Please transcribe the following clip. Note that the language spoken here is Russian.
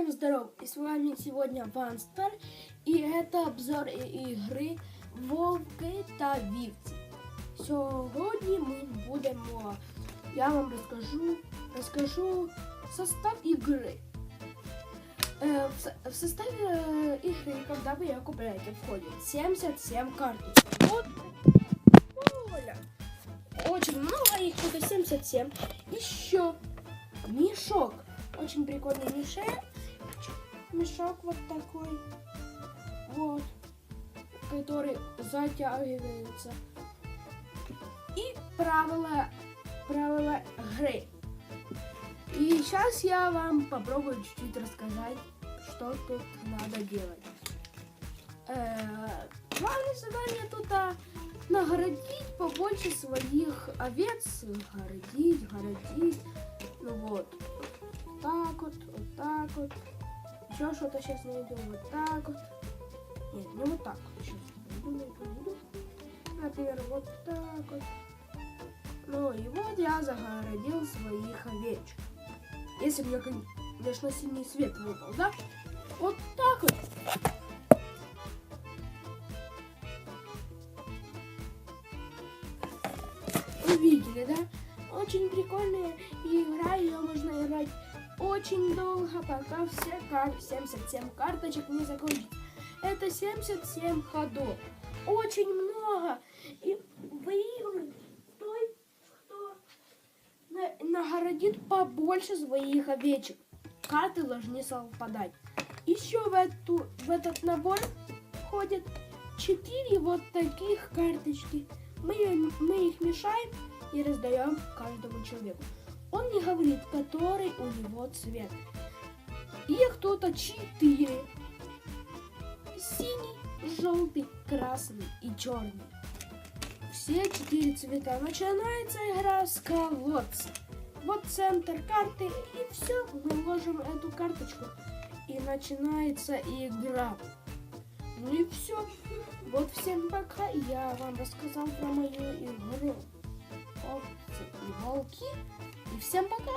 Всем здоров! И с вами сегодня Ванстар. И это обзор и- игри Вовки та Вівці. Сьогодні ми будемо. Я вам розкажу, розкажу состав игры. Э, в, со- в составе э, игры, когда вы ее купляете, входит 77 карточек. Вот, Оля. Очень много их, тут 77. Еще мешок. Очень прикольный мешок. Мешок вот такой. Вот. Который затягивается. И правила, правила игры. И сейчас я вам попробую чуть-чуть рассказать, что тут надо делать. Главное задание тут а, наградить побольше своих овец. Городить, городить. Ну вот. Так вот, вот так вот. Еще что-то сейчас найду. Вот так вот. Нет, не вот так вот. Сейчас найду, найду, найду. Например, вот так вот. Ну и вот я загородил своих овечек. Если мне, конечно, синий свет выпал, да? Вот так вот. Вы видели, да? Очень прикольная игра, ее очень долго, пока все кар- 77 карточек не закончатся. Это 77 ходов. Очень много. И выигрывает той, кто на- нагородит побольше своих овечек. Карты должны совпадать. Еще в, эту, в этот набор входят 4 вот таких карточки. Мы, мы их мешаем и раздаем каждому человеку. Он не говорит, который у него цвет. Их тут четыре. Синий, желтый, красный и черный. Все четыре цвета. Начинается игра с колодца. Вот центр карты и все. Мы ложим эту карточку и начинается игра. Ну и все. Вот всем пока. Я вам рассказал про мою игру. И волки. И всем пока.